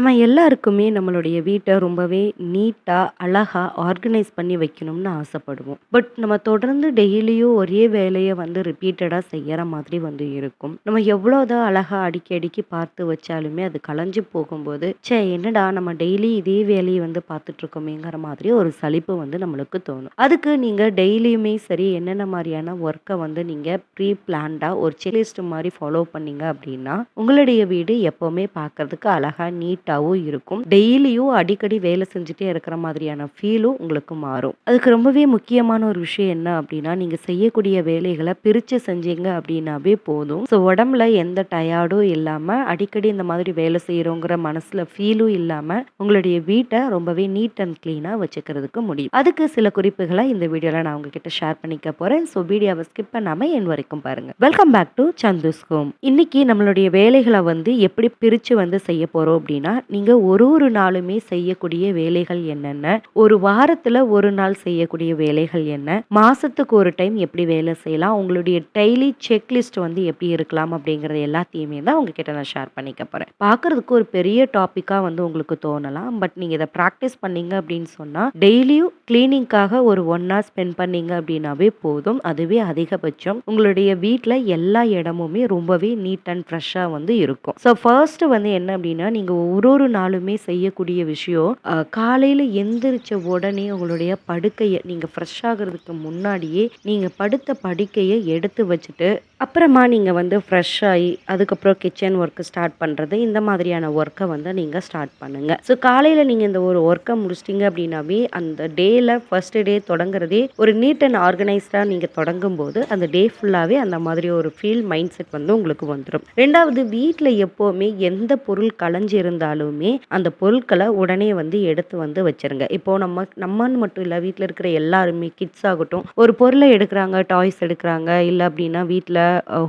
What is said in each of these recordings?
நம்ம எல்லாருக்குமே நம்மளுடைய வீட்டை ரொம்பவே நீட்டாக அழகா ஆர்கனைஸ் பண்ணி வைக்கணும்னு ஆசைப்படுவோம். பட் நம்ம தொடர்ந்து டெய்லியும் ஒரே வேலையை வந்து ரிப்பீட்டடாக செய்கிற மாதிரி வந்து இருக்கும். நம்ம எவ்வளோதான் அழகாக அடிக்கி அடிக்கி பார்த்து வச்சாலுமே அது கலைஞ்சு போகும்போது ச்சே என்னடா நம்ம டெய்லி இதே வேலையை வந்து பார்த்துட்டு இருக்கோமேங்கிற மாதிரி ஒரு சலிப்பு வந்து நம்மளுக்கு தோணும். அதுக்கு நீங்கள் டெய்லியுமே சரி என்னென்ன மாதிரியான ஒர்க்கை வந்து நீங்கள் ப்ரீ பிளான்டாக ஒரு செக்லிஸ்ட் மாதிரி ஃபாலோ பண்ணீங்க அப்படின்னா உங்களுடைய வீடு எப்போவுமே பார்க்கறதுக்கு நீட்டாக நீட்டாகவும் இருக்கும். டெய்லியும் அடிக்கடி வேலை செஞ்சுட்டே இருக்கிற மாதிரியான ஃபீலும் உங்களுக்கு மாறும். அதுக்கு ரொம்பவே முக்கியமான ஒரு விஷயம் என்ன அப்படின்னா நீங்கள் செய்யக்கூடிய வேலைகளை பிரித்து செஞ்சீங்க அப்படின்னாவே போதும். ஸோ உடம்புல எந்த டயர்டும் இல்லாமல் அடிக்கடி இந்த மாதிரி வேலை செய்கிறோங்கிற மனசில் ஃபீலும் இல்லாமல் உங்களுடைய வீட்டை ரொம்பவே நீட் அண்ட் க்ளீனாக வச்சுக்கிறதுக்கு முடியும். அதுக்கு சில குறிப்புகளை இந்த வீடியோவில் நான் உங்ககிட்ட ஷேர் பண்ணிக்க போகிறேன் ஸோ வீடியோவை ஸ்கிப் பண்ணாமல் என் வரைக்கும் பாருங்கள் welcome back to Santhu's home இன்னைக்கு நம்மளுடைய வேலைகளை வந்து எப்படி பிரித்து வந்து செய்ய போகிறோம் அப்படின்னா நீங்கள் ஒரு ஒரு நாளுமே செய்யக்கூடிய வேலைகள் என்னென்ன? ஒரு வாரத்தில் ஒரு நாள் செய்யக்கூடிய வேலைகள் என்ன? மாதத்துக்கு ஒரு டைம் எப்படி வேலை செய்யலாம்? உங்களுடைய டெய்லி செக்லிஸ்ட் வந்து எப்படி இருக்கலாம் அப்படிங்கிறது எல்லாத்தையுமே தான் உங்ககிட்ட நான் ஷேர் பண்ணிக்க போகிறேன் பார்க்குறதுக்கு ஒரு பெரிய டாப்பிக்காக வந்து உங்களுக்கு தோணலாம். பட் நீங்கள் இதை ப்ராக்டிஸ் பண்ணீங்க அப்படின்னு சொன்னால் டெய்லியும் கிளீனிங்காக ஒரு ஒன் ஹவர் ஸ்பெண்ட் பண்ணீங்க அப்படின்னாவே போதும். அதுவே அதிகபட்சம். உங்களுடைய வீட்டில் எல்லா இடமுமே ரொம்பவே நீட் அண்ட் ஃப்ரெஷ்ஷாக வந்து இருக்கும். ஸோ ஃபர்ஸ்ட் வந்து என்ன அப்படின்னா நீங்கள் ஒவ்வொரு ஒரு ஒரு நாளுமே செய்யக்கூடிய விஷயம். காலையில் எந்திரிச்ச உடனே உங்களுடைய படுக்கையை நீங்கள் ஃப்ரெஷ் ஆகிறதுக்கு முன்னாடியே நீங்கள் படுத்த படுக்கையை எடுத்து வச்சுட்டு அப்புறமா நீங்கள் வந்து ஃப்ரெஷ் ஆகி அதுக்கப்புறம் கிச்சன் ஒர்க்கு ஸ்டார்ட் பண்ணுறது இந்த மாதிரியான ஒர்க்கை வந்து நீங்கள் ஸ்டார்ட் பண்ணுங்கள் ஸோ காலையில் நீங்கள் இந்த ஒரு ஒர்க்கை முடிச்சிட்டிங்க அப்படின்னாவே அந்த டேயில் ஃபர்ஸ்ட் டே தொடங்குறதே ஒரு நீட் அண்ட் ஆர்கனைஸ்டாக நீங்கள் தொடங்கும் போது அந்த டே ஃபுல்லாகவே அந்த மாதிரி ஒரு ஃபீல் மைண்ட் செட் வந்து உங்களுக்கு வந்துடும் ரெண்டாவது வீட்டில் எப்போவுமே எந்த பொருள் களைஞ்சு இருந்தாலுமே அந்த பொருட்களை உடனே வந்து எடுத்து வந்து வச்சிருங்க. இப்போது நம்ம நம்மன்னு மட்டும் இல்லை வீட்டில் இருக்கிற எல்லாருமே கிட்ஸ் ஆகட்டும் ஒரு பொருளை எடுக்கிறாங்க டாய்ஸ் எடுக்கிறாங்க இல்லை அப்படின்னா வீட்டில்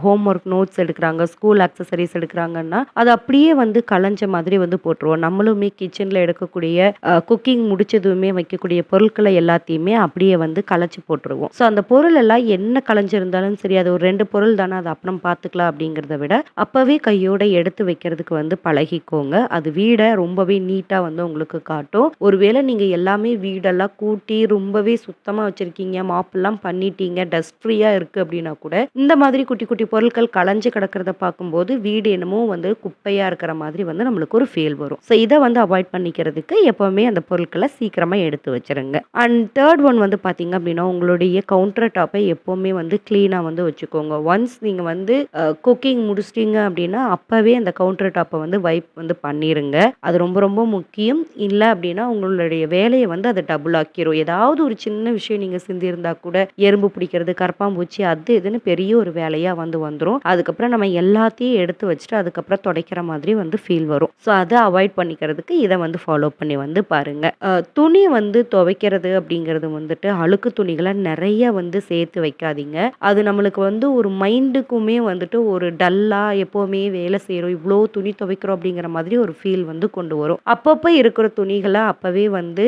ஹோம் ஒர்க் நோட்ஸ் எடுக்கிறாங்க ஸ்கூல் அக்சசரிஸ் எடுக்கிறாங்கன்னா அது அப்படியே வந்து களைஞ்ச மாதிரி வந்து போட்டுருவோம். நம்மளுமே கிச்சனில் எடுக்கக்கூடிய குக்கிங் முடிச்சதுமே வைக்கக்கூடிய பொருட்களை எல்லாத்தையுமே அப்படியே வந்து களைச்சி போட்டுருவோம். ஸோ அந்த பொருள் எல்லாம் என்ன களைஞ்சிருந்தாலும் சரி அது ஒரு ரெண்டு பொருள் தானே அது அப்புறம் பார்த்துக்கலாம் அப்படிங்கிறத விட அப்போவே கையோட எடுத்து வைக்கிறதுக்கு வந்து பழகிக்கோங்க. அது வீடை ரொம்பவே நீட்டாக வந்து உங்களுக்கு காட்டும். ஒருவேளை நீங்கள் எல்லாமே வீடெல்லாம் கூட்டி ரொம்பவே சுத்தமாக வச்சுருக்கீங்க மாப்பெல்லாம் பண்ணிட்டீங்க டஸ்ட் ஃப்ரீயாக இருக்குது அப்படின்னா கூட இந்த மாதிரி குட்டி குட்டி பொருட்கள் களைஞ்சு கிடக்கிறத பார்க்கும்போது வீடு என்னமோ வந்து குப்பையாக இருக்கிற மாதிரி வந்து நம்மளுக்கு ஒரு ஃபீல் வரும். ஸோ இதை வந்து அவாய்ட் பண்ணிக்கிறதுக்கு எப்போவுமே அந்த பொருட்களை சீக்கிரமாக எடுத்து வச்சுருங்க. அண்ட் தேர்ட் ஒன் வந்து பார்த்தீங்க அப்படின்னா உங்களுடைய கவுண்டர் டாப்பை எப்போவுமே வந்து க்ளீனாக வந்து வச்சுக்கோங்க. ஒன்ஸ் நீங்கள் வந்து குக்கிங் முடிச்சிட்டிங்க அப்படின்னா அப்போவே அந்த கவுண்டர் டாப்பை வந்து வைப் வந்து பண்ணிடுங்க அது ரொம்ப ரொம்ப முக்கியம். இல்லை அப்படின்னா உங்களுடைய வேலையை வந்து அதை டபுள் ஆக்கிரும். ஏதாவது ஒரு சின்ன விஷயம் நீங்கள் சிந்தியிருந்தா கூட எறும்பு பிடிக்கிறது கரப்பாம்பூச்சி அது இதுன்னு பெரிய ஒரு வேலையாக வந்து வந்துடும் அதுக்கப்புறம் நம்ம எல்லாத்தையும் எடுத்து வச்சுட்டு அதுக்கப்புறம் துடைக்கிற மாதிரி வந்து ஃபீல் வரும். ஸோ அதை அவாய்ட் பண்ணிக்கிறதுக்கு இதை வந்து ஃபாலோ பண்ணி வந்து பாருங்க. துணி வந்து துவைக்கிறது அப்படிங்கிறது வந்துட்டு அழுக்கு துணிகளை நிறைய வந்து சேர்த்து வைக்காதீங்க. அது நம்மளுக்கு வந்து ஒரு மைண்டுக்குமே வந்துட்டு ஒரு டல்லாக எப்போவுமே வேலை செய்கிறோம் இவ்வளோ துணி துவைக்கிறோம் அப்படிங்கிற மாதிரி ஒரு ஃபீல் வந்து கொண்டு வரும். அப்பப்போ இருக்கிற துணிகளை அப்போவே வந்து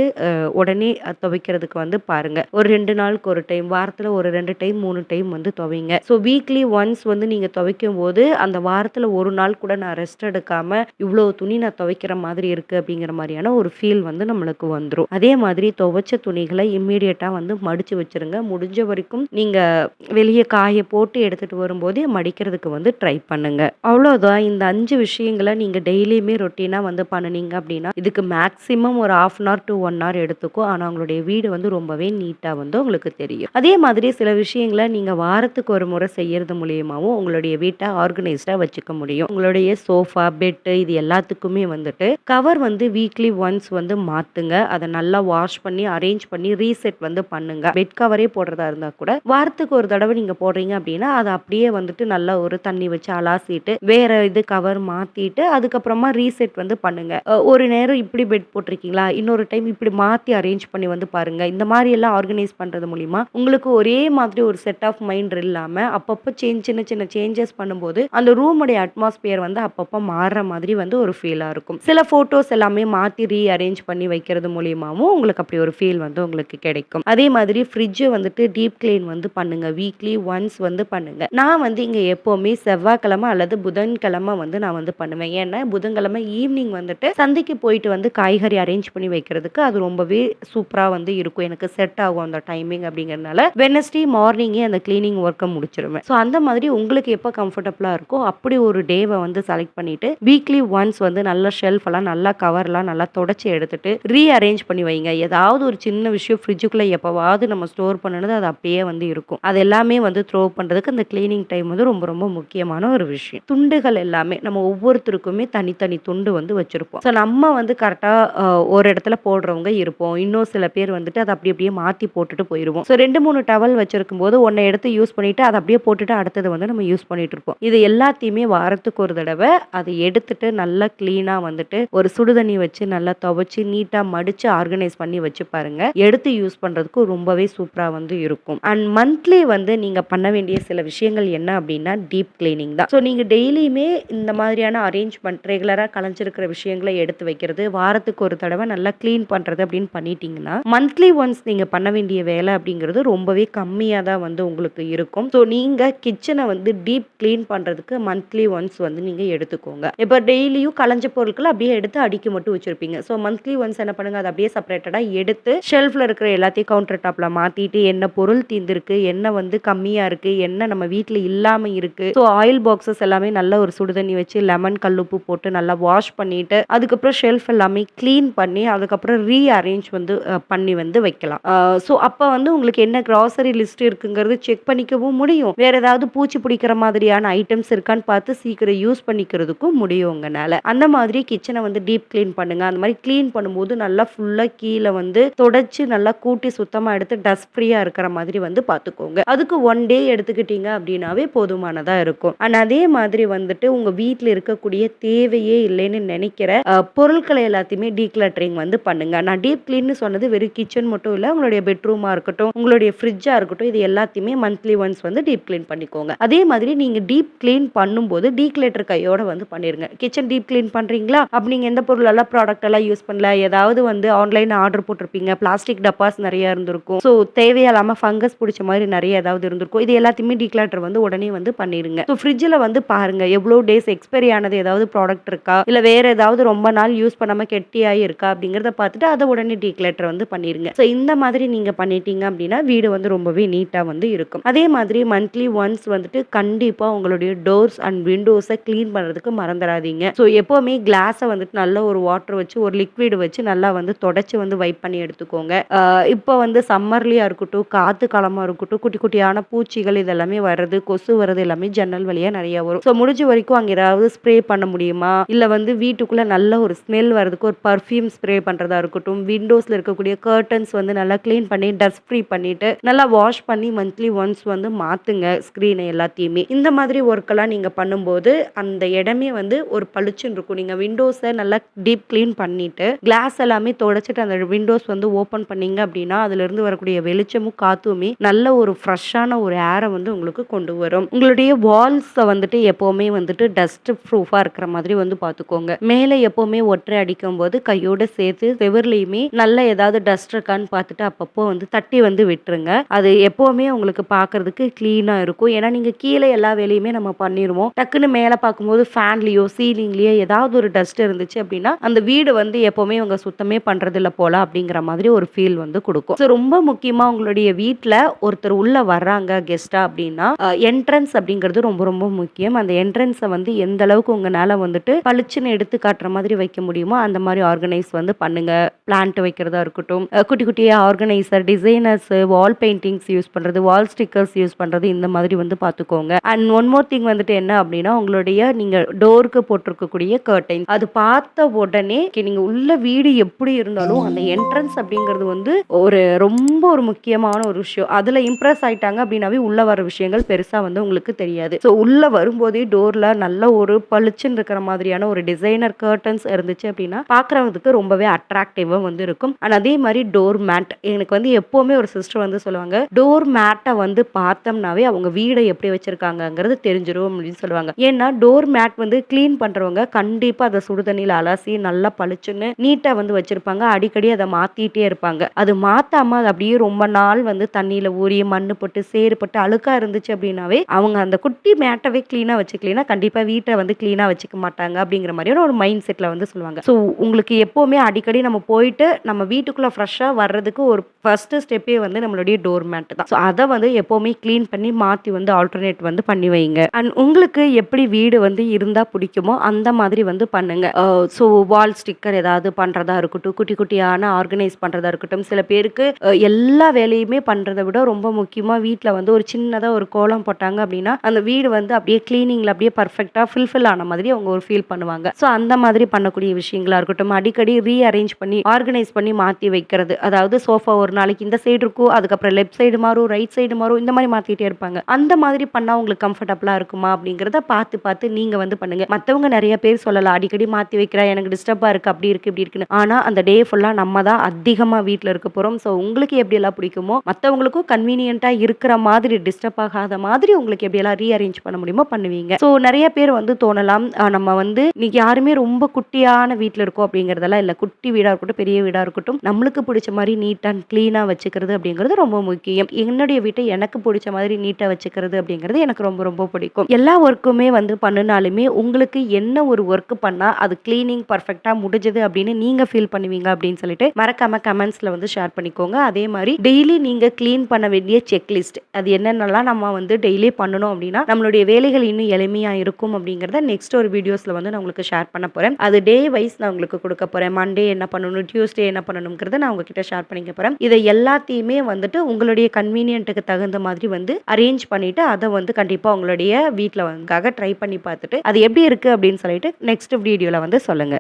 உடனே துவைக்கிறதுக்கு வந்து பாருங்க. ஒரு ரெண்டு நாளுக்கு ஒரு டைம் வாரத்தில் ஒரு ரெண்டு டைம் மூணு டைம் வந்து துவைங்க. ஸோ வீக்லி ஒன்ஸ் வந்து நீங்கள் துவைக்கும் போது அந்த வாரத்தில் ஒரு நாள் கூட நான் ரெஸ்ட் எடுக்காமல் இவ்வளோ துணி நான் துவைக்கிற மாதிரி இருக்குது அப்படிங்கிற மாதிரியான ஒரு ஃபீல் வந்து நம்மளுக்கு வந்துடும் அதே மாதிரி துவைச்ச துணிகளை இம்மீடியட்டாக வந்து மடித்து வச்சிருங்க. முடிஞ்ச வரைக்கும் நீங்கள் வெளியே காய போட்டு எடுத்துகிட்டு வரும்போதே மடிக்கிறதுக்கு வந்து ட்ரை பண்ணுங்கள் அவ்வளோதான் இந்த அஞ்சு விஷயங்களை நீங்கள் டெய்லியுமே ரொட்டீனாக வந்து பண்ணுனீங்க அப்படின்னா இதுக்கு மேக்ஸிமம் ஒரு half an hour to one hour எடுத்துக்கும். ஆனால் உங்களுடைய வீடு வந்து ரொம்பவே நீட்டாக வந்து உங்களுக்கு தெரியும். அதே மாதிரி சில விஷயங்களை நீங்கள் வாரத்துக்கு ஒரு முறை செய்யறது மூலியமாகவும் உங்களுடைய வீட்டை ஆர்கனைஸ்டாக வச்சுக்க முடியும். உங்களுடைய சோஃபா பெட்டு இது எல்லாத்துக்குமே வந்துட்டு கவர் வந்து வீக்லி ஒன்ஸ் வந்து மாற்றுங்க அதை நல்லா வாஷ் பண்ணி அரேஞ்ச் பண்ணி ரீசெட் வந்து பண்ணுங்க. பெட் கவரே போடுறதா இருந்தால் கூட வாரத்துக்கு ஒரு தடவை நீங்கள் போடுறீங்க அப்படின்னா அதை அப்படியே வந்துட்டு நல்லா ஒரு தண்ணி வச்சு அலாசிட்டு வேற இது கவர் மாற்றிட்டு அதுக்கப்புறமா ரீசெட் வந்து பண்ணுங்க. ஒரு நேரம் இப்படி பெட் போட்டிருக்கீங்களா? இன்னொரு டைம் இப்படி மாற்றி அரேஞ்ச் பண்ணி வந்து பாருங்க. இந்த மாதிரி எல்லாம் ஆர்கனைஸ் பண்ணுறது மூலிமா உங்களுக்கு ஒரே மாதிரி ஒரு செட் ஆஃப் மைண்ட் இல்லாமல் அப்பப்போ சேஞ்ச் சின்ன சின்ன சேஞ்சஸ் பண்ணும்போது அந்த ரூமுடைய அட்மாஸ்பியர் வந்து அப்பப்போ மாறுற மாதிரி வந்து ஒரு ஃபீலாக இருக்கும். சில ஃபோட்டோஸ் எல்லாமே மாற்றி ரீ அரேஞ்ச் பண்ணி வைக்கிறது மூலியமாகவும் உங்களுக்கு அப்படி ஒரு ஃபீல் வந்து உங்களுக்கு கிடைக்கும். அதே மாதிரி ஃப்ரிட்ஜை வந்துட்டு டீப் க்ளீன் வந்து பண்ணுங்க. வீக்லி ஒன்ஸ் வந்து பண்ணுங்க. நான் வந்து இங்கே எப்போவுமே செவ்வாய்க்கிழமை அல்லது புதன்கிழமை வந்து நான் வந்து பண்ணுவேன். ஏன்னா புதன்கிழமை ஈவினிங் வந்துட்டு சந்தைக்கு போயிட்டு வந்து காய்கறி அரேஞ்ச் பண்ணி வைக்கிறதுக்கு அது ரொம்பவே சூப்பராக வந்து இருக்கும். எனக்கு செட் ஆகும் அந்த டைமிங் அப்படிங்கிறதுனால. வெனஸ்டே மார்னிங்கே அந்த க்ளீனிங் ஒர்க்கை முடிச்சிருவேன். ஸோ அந்த மாதிரி உங்களுக்கு எப்போ கம்ஃபர்டபுளாக இருக்கோ அப்படி ஒரு டேவை வந்து செலக்ட் பண்ணிவிட்டு வீக்லி ஒன்ஸ் வந்து நல்ல ஷெல்ஃப் எல்லாம் நல்லா கவர்லாம் நல்லா தொடச்சி எடுத்துட்டு ரீ அரேஞ்ச் பண்ணி வைங்க. ஏதாவது ஒரு சின்ன விஷயம் ஃப்ரிட்ஜுக்குள்ளே எப்போவாவது நம்ம ஸ்டோர் பண்ணது அது அப்படியே வந்து இருக்கும். அது எல்லாமே வந்து த்ரோ பண்ணுறதுக்கு அந்த க்ளீனிங் டைம் வந்து ரொம்ப ரொம்ப முக்கியமான ஒரு விஷயம். துண்டுகள் எல்லாமே நம்ம ஒவ்வொருத்தருக்குமே தனித்தனி துண்டு வந்து வச்சுருப்போம். ஸோ நம்ம வந்து கரெக்டாக ஒரு இடத்துல போடுறவங்க இருப்போம். இன்னும் சில பேர் வந்துட்டு அதை அப்படி அப்படியே மாற்றி போட்டுட்டு போயிடுவோம் ஸோ ரெண்டு மூணு டவல் வச்சிருக்கும் போது ஒன்றை எடுத்து யூஸ் பண்ணிவிட்டு அதை அப்படியே போட்டுட்டு அடுத்தது வந்து நம்ம யூஸ் பண்ணிட்டு இருப்போம் இது எல்லாத்தையுமே வாரத்துக்கு ஒரு தடவை அதை எடுத்துட்டு நல்லா க்ளீனாக வந்துட்டு ஒரு சுடுதண்ணி வச்சு நல்லா துவைச்சி நீட்டாக மடித்து ஆர்கனைஸ் பண்ணி வச்சு பாருங்க. எடுத்து யூஸ் பண்ணுறதுக்கு ரொம்பவே சூப்பராக வந்து இருக்கும். அண்ட் மந்த்லி வந்து நீங்கள் பண்ண வேண்டிய சில விஷயங்கள் என்ன அப்படின்னா டீப் கிளீனிங் தான். ஸோ நீங்கள் டெய்லியுமே இந்த மாதிரியான அரேஞ்ச்மெண்ட் ரெகுலராக கலைஞ்சிருக்கிற விஷயங்களை எடுத்து வைக்கிறது வாரத்துக்கு ஒரு தடவை நல்லா க்ளீன் பண்ணுறது அப்படின்னு பண்ணிட்டீங்கன்னா மந்த்லி ஒன்ஸ் நீங்கள் பண்ண வேண்டிய வேலை அப்படிங்கிறது ரொம்பவே கம்மியாக தான் வந்து உங்களுக்கு இருக்கும். ஸோ நீங்கள் கிச்சனை வந்து டீப் க்ளீன் பண்ணுறதுக்கு மந்த்லி ஒன்ஸ் வந்து நீங்கள் எடுத்துக்கோங்க. இப்போ டெய்லியும் கலைஞ்ச பொருட்களை அப்படியே எடுத்து அடிக்க மட்டும் வச்சுருப்பீங்க. ஸோ மந்த்லி ஒன்ஸ் என்ன பண்ணுங்க? அதை அப்படியே செப்பரேட்டடாக எடுத்து ஷெல்ஃபில் இருக்கிற எல்லாத்தையும் கவுண்டர் டாப்பில் மாற்றிட்டு என்ன பொருள் தீர்ந்துருக்கு என்ன வந்து கம்மியாக இருக்குது என்ன நம்ம வீட்டில் இல்லாமல் இருக்குது ஸோ ஆயில் பாக்ஸஸ் எல்லாமே நல்ல ஒரு சுடுதண்ணி வச்சு லெமன் கல்லுப்பு போட்டு நல்லா வாஷ் பண்ணிட்டு அதுக்கப்புறம் ஷெல்ஃப் எல்லாமே க்ளீன் பண்ணி அதுக்கப்புறம் ரீ அரேஞ்ச் வந்து பண்ணி வந்து வைக்கலாம். ஸோ அப்போ வந்து உங்களுக்கு என்ன கிராசரி லிஸ்ட் இருக்குங்கிறது செக் பண்ணிக்கவும் முடியும். வேறு ஏதாவது பூச்சி பிடிக்கிற மாதிரியான ஐட்டம்ஸ் இருக்கான்னு பார்த்து சீக்கிரம் யூஸ் பண்ணிக்கிறதுக்கும் முடியும் உங்களால அந்த மாதிரி கிச்சனை வந்து டீப் க்ளீன் பண்ணுங்க. அந்த மாதிரி க்ளீன் பண்ணும்போது நல்லா ஃபுல்லாக கீழே வந்து தொடச்சி நல்லா கூட்டி சுத்தமாக எடுத்து டஸ்ட் ஃப்ரீயாக இருக்கிற மாதிரி வந்து பார்த்துக்கோங்க. அதுக்கு ஒன் டே எடுத்துக்கிட்டீங்க அப்படின்னாவே போதுமானதாக இருக்கும். அண்ட் அதே மாதிரி வந்துட்டு உங்கள் வீட்டில் இருக்கக்கூடிய தேவையே இல்லைன்னு நினைக்கிற பொருட்களை எல்லாத்தையுமே டீக்ளட்டரிங் வந்து பண்ணுங்க. நான் டீப் க்ளீன்னு சொன்னது வெறும் கிச்சன் மட்டும் இல்லை உங்களுடைய பெட்ரூமாக இருக்கட்டும் உங்களுடைய ஃப்ரிட்ஜாக இருக்கட்டும் இது எல்லாத்தையுமே மந்த்லி ஒன்ஸ் வந்து டீப் க்ளீன் பண்ணிக்கோங்க. அதே மாதிரி நீங்கள் டீப் க்ளீன் பண்ணும்போது டீக்லேட்டர் கையோட வந்து பண்ணிருங்க. கிச்சன் டீப் க்ளீன் பண்ணுறீங்களா அப்படி நீங்கள் எந்த பொருள் எல்லாம் ப்ராடக்ட் எல்லாம் யூஸ் பண்ணல? ஏதாவது வந்து ஆன்லைன் ஆர்டர் போட்டிருப்பீங்க. பிளாஸ்டிக் டப்பாஸ் நிறைய இருந்திருக்கும். ஸோ தேவையில்லாமல் ஃபங்கஸ் பிடிச்ச மாதிரி நிறைய ஏதாவது இருந்திருக்கும். இது எல்லாத்தையுமே டீக்லேட்டர் வந்து உடனே வந்து பண்ணிருங்க. ஸோ ஃப்ரிட்ஜில் வந்து பாருங்க. எவ்வளோ டேஸ் எக்ஸ்பைரி ஆனது ஏதாவது ப்ராடக்ட் இருக்கா? இல்லை வேற ஏதாவது ரொம்ப நாள் யூஸ் பண்ணாமல் கெட்டியாகி இருக்கா? அப்படிங்கிறத பார்த்துட்டு அதை உடனே டீக்லேட்டர் வந்து பண்ணிருங்க. ஸோ இந்த மாதிரி நீங்கள் பண்ணிட்டீங்க அப்படின்னா வீடு வந்து ரொம்பவே நீட்டாக வந்து இருக்கும். அதே மாதிரி மந்த்லி ஒன் ஒன்ஸ் வந்துட்டு கண்டிப்பாக உங்களுடைய டோர்ஸ் அண்ட் விண்டோஸை க்ளீன் பண்ணுறதுக்கு மறந்துடாதீங்க ஸோ எப்போவுமே கிளாஸை வந்துட்டு நல்ல ஒரு வாட்டர் வச்சு ஒரு லிக்விட் வச்சு நல்லா வந்து தொடச்சி வந்து வைப் பண்ணி எடுத்துக்கோங்க. இப்போ வந்து சம்மர்லேயா இருக்கட்டும் காற்று காலமாக இருக்கட்டும் குட்டி குட்டியான பூச்சிகள் இதெல்லாமே வர்றது கொசு வர்றது எல்லாமே ஜன்னல் வழியாக நிறைய வரும். ஸோ முடிஞ்ச வரைக்கும் அங்கே ஏதாவது ஸ்ப்ரே பண்ண முடியுமா? இல்லை வந்து வீட்டுக்குள்ளே நல்ல ஒரு ஸ்மெல் வர்றதுக்கு ஒரு பர்ஃப்யூம் ஸ்ப்ரே பண்ணுறதா இருக்கட்டும் விண்டோஸில் இருக்கக்கூடிய கர்டன்ஸ் வந்து நல்லா க்ளீன் பண்ணி டஸ்ட் ஃப்ரீ பண்ணிட்டு நல்லா வாஷ் பண்ணி மந்த்லி ஒன்ஸ் வந்து மாற்றுங்க ஸ்க்ரீனு எல்லாத்தையுமே. இந்த மாதிரி ஒர்க்கெல்லாம் நீங்கள் பண்ணும்போது அந்த இடமே வந்து ஒரு பளிச்சுன்னு இருக்கும். நீங்கள் விண்டோஸை நல்லா டீப் க்ளீன் பண்ணிவிட்டு கிளாஸ் எல்லாமே தொடச்சிட்டு அந்த விண்டோஸ் வந்து ஓப்பன் பண்ணிங்க அப்படின்னா அதுலேருந்து வரக்கூடிய வெளிச்சமும் காத்துமே நல்ல ஒரு ஃப்ரெஷ்ஷான ஒரு ஏரை வந்து உங்களுக்கு கொண்டு வரும். உங்களுடைய வால்ஸை வந்துட்டு எப்போவுமே வந்துட்டு டஸ்ட் ப்ரூஃபாக இருக்கிற மாதிரி வந்து பார்த்துக்கோங்க. மேலே எப்போவுமே ஒற்றை அடிக்கும் போது கையோட சேர்த்து செவர்லையுமே நல்ல ஏதாவது டஸ்ட் இருக்கான்னு பார்த்துட்டு அப்பப்போ வந்து தட்டி வந்து விட்டுருங்க. அது எப்போவுமே உங்களுக்கு பார்க்கறதுக்கு க்ளீனாக இருக்கும். ஏன்னா நீங்கள் கீழே எல்லா வேலையுமே நம்ம பண்ணிடுவோம் டக்குன்னு மேலே பார்க்கும்போது ஃபேன்லேயோ சீலிங்லேயோ ஏதாவது ஒரு டஸ்ட் இருந்துச்சு அப்படின்னா அந்த வீடு வந்து எப்போவுமே இவங்க சுத்தமே பண்ணுறதில்ல போல அப்படிங்கிற மாதிரி ஒரு ஃபீல் வந்து கொடுக்கும். ஸோ ரொம்ப முக்கியமாக உங்களுடைய வீட்டில் ஒருத்தர் உள்ளே வர்றாங்க கெஸ்ட்டாக அப்படின்னா என்ட்ரன்ஸ் அப்படிங்கிறது ரொம்ப ரொம்ப முக்கியம். அந்த என்ட்ரன்ஸை வந்து எந்த அளவுக்கு உங்களால் வந்துட்டு பளிச்சுன்னு எடுத்து காட்டுற மாதிரி வைக்க முடியுமோ அந்த மாதிரி ஆர்கனைஸ் வந்து பண்ணுங்க. பிளான்ட் வைக்கிறதா இருக்கட்டும் குட்டி குட்டியாக organiser designers wall paintings use பண்ணுறது வால் ஸ்டிக்கர்ஸ் யூஸ் பண்ணுறது இந்த மாதிரி வந்து பார்த்துக்கோங்க. அண்ட் ஒன் மோர் திங் வந்துட்டு என்ன அப்படின்னா உங்களுடைய நீங்கள் டோருக்கு போட்டிருக்கக்கூடிய கர்டைன் அது பார்த்த உடனே நீங்கள் நீங்க உள்ள வீடு எப்படி இருந்தாலும் அந்த என்ட்ரன்ஸ் அப்படிங்கிறது வந்து ஒரு ரொம்ப ஒரு முக்கியமான ஒரு விஷயம். அதுல இம்ப்ரெஸ் ஆயிட்டாங்க அப்படின்னாவே உள்ள வர விஷயங்கள் பெருசா வந்து உங்களுக்கு தெரியாது. ஸோ உள்ள வரும்போதே டோர்ல நல்ல ஒரு பளிச்சுன்னு இருக்கிற மாதிரியான ஒரு டிசைனர் கர்டன்ஸ் இருந்துச்சு அப்படின்னா பார்க்கறதுக்கு ரொம்பவே அட்ராக்டிவா வந்து இருக்கும். அண்ட் அதே மாதிரி டோர் மேட் எனக்கு வந்து எப்பவுமே ஒரு சிஸ்டர் வந்து சொல்லுவாங்க, "டோர் மேட்டை வந்து பார்த்தோம்னாவே அவங்க வீடை எப்படி வச்சுருக்காங்கங்கிறது தெரிஞ்சிடும் அப்படின்னு சொல்லுவாங்க. ஏன்னா டோர் மேட் வந்து கிளீன் பண்றவங்க கண்டிப்பா அதை சுடு அலசி நல்லா பளிச்சுன்னு நீட்டா வந்து வச்சிருப்பாங்க. அடிக்கடி அதை மாத்திட்டே இருப்பாங்க. அது மாத்தாம அது அப்படியே ரொம்ப நாள் வந்து தண்ணியில் ஊறி, மண்ணு பட்டு, சேறு பட்டு அழுக்கா இருந்துச்சு அப்படின்னாவே, அவங்க அந்த குட்டி மேட்டவே கிளீனா வச்சுக்கலைன்னா, கண்டிப்பா வீட்டை வந்து கிளீனா வச்சுக்க மாட்டாங்க அப்படிங்கிற மாதிரியான ஒரு மைண்ட் செட்ல வந்து சொல்லுவாங்க. ஸோ உங்களுக்கு எப்பவுமே அடிக்கடி நம்ம போயிட்டு, நம்ம வீட்டுக்குள்ள ஃப்ரெஷ்ஷாக வர்றதுக்கு ஒரு ஃபர்ஸ்ட் ஸ்டெப்பே வந்து நம்மளுடைய டோர் மேட் தான். ஸோ அதை வந்து எப்பவுமே கிளீன் பண்ணி மாற்றி வந்து ஆல்டர்னேட் வந்து பண்ணி வைங்க. அண்ட் உங்களுக்கு எப்படி வீடு வந்து இருந்தால் பிடிக்குமோ, அந்த மாதிரி வந்து பண்ணுங்க. ஸோ வால் ஸ்டிக்கர் ஏதாவது பண்ணுறதா இருக்கட்டும், குட்டி குட்டியான ஆர்கனைஸ் பண்ணுறதா இருக்கட்டும், சில பேருக்கு uh, எல்லா வேலையுமே பண்ணுறதை விட ரொம்ப முக்கியமாக வீட்டில் வந்து ஒரு சின்னதாக ஒரு கோலம் போட்டாங்க அப்படின்னா, அந்த வீடு வந்து அப்படியே கிளீனிங்கில் அப்படியே பர்ஃபெக்டாக ஃபுல்ஃபில் ஆன மாதிரி அவங்க ஒரு ஃபீல் பண்ணுவாங்க. ஸோ அந்த மாதிரி பண்ணக்கூடிய விஷயங்களா இருக்கட்டும், அடிக்கடி ரீஅரேஞ்ச் பண்ணி, ஆர்கனைஸ் பண்ணி மாற்றி வைக்கிறது. அதாவது சோஃபா ஒரு நாளைக்கு இந்த சைடு இருக்கும், அதுக்கப்புறம் லெஃப்ட் சைடு மாறும், ரைட் சைடு மாறும், இந்த மாதிரி மாத்திட்டே இருப்பாங்க. அந்த அந்த மாதிரி பண்ணால் உங்களுக்கு கம்ஃபர்டபுளாக இருக்குமா அப்படிங்கிறத பார்த்து பார்த்து நீங்கள் வந்து பண்ணுங்கள் மற்றவங்க நிறைய பேர் சொல்லலாம், "அடிக்கடி மாற்றி வைக்கிறா, எனக்கு டிஸ்டர்பாக இருக்குது அப்படி இருக்குது இப்படி இருக்குன்னு." ஆனால் அந்த டே ஃபுல்லாக நம்ம தான் அதிகமாக வீட்டில் இருக்க போகிறோம் ஸோ உங்களுக்கு எப்படியெல்லாம் பிடிக்குமோ, மற்றவங்களுக்கும் கன்வீனியண்ட்டாக இருக்கிற மாதிரி, டிஸ்டர்ப் ஆகாத மாதிரி உங்களுக்கு எப்படியெல்லாம் ரீஅரேஞ்ச் பண்ண முடியுமோ பண்ணுவீங்க. ஸோ நிறைய பேர் வந்து தோணலாம், நம்ம வந்து இன்னைக்கு யாருமே ரொம்ப குட்டியான வீட்டில் இருக்கோம் அப்படிங்கிறதெல்லாம் இல்லை குட்டி வீடாக இருக்கட்டும், பெரிய வீடாக இருக்கட்டும், நம்மளுக்கு பிடிச்ச மாதிரி நீட் அண்ட் வச்சுக்கிறது அப்படிங்கிறது ரொம்ப முக்கியம். என்னுடைய வீட்டை எனக்கு பிடிச்ச மாதிரி நீட்டாக வச்சுக்கிறது அப்படிங்கிறது எனக்கு ரொம்ப ரொம்ப பிடிக்கும். எல்லா ஒர்க்குமே வந்து பண்ணுனாலுமே, உங்களுக்கு என்ன ஒரு ஒர்க் பண்ணால் அது கிளீனிங் பர்ஃபெக்டாக முடிஞ்சது அப்படின்னு நீங்கள் ஃபீல் பண்ணுவீங்க அப்படின்னு சொல்லிட்டு மறக்காம கமெண்ட்ஸில் வந்து ஷேர் பண்ணிக்கோங்க. அதே மாதிரி டெய்லி நீங்கள் க்ளீன் பண்ண வேண்டிய செக்லிஸ்ட் அது என்னென்னலாம் நம்ம வந்து டெய்லி பண்ணணும் அப்படின்னா, நம்மளுடைய வேலைகள் இன்னும் எளிமையாக இருக்கும் அப்படிங்கிறத நெக்ஸ்ட் ஒரு வீடியோஸில் வந்து நான் உங்களுக்கு ஷேர் பண்ண போகிறேன் அது டே வைஸ் நான் உங்களுக்கு கொடுக்க போகிறேன் மண்டே என்ன பண்ணணும், டியூஸ்டே என்ன பண்ணணுங்கிறத நான் உங்ககிட்ட ஷேர் பண்ணிக்க போகிறேன் இதை எல்லாத்தையுமே வந்துட்டு உங்களுடைய கன்வீனியன்ட்டுக்கு தகுந்த மாதிரி வந்து அரேஞ்ச் பண்ணிட்டு, அதை வந்து கண்டிப்பாக உங்களுடைய வீட்ல ட்ரை பண்ணி பார்த்துட்டு, அது எப்படி இருக்கு அப்படின்னு சொல்லிட்டு நெக்ஸ்ட் வீடியோவில் வந்து சொல்லுங்க.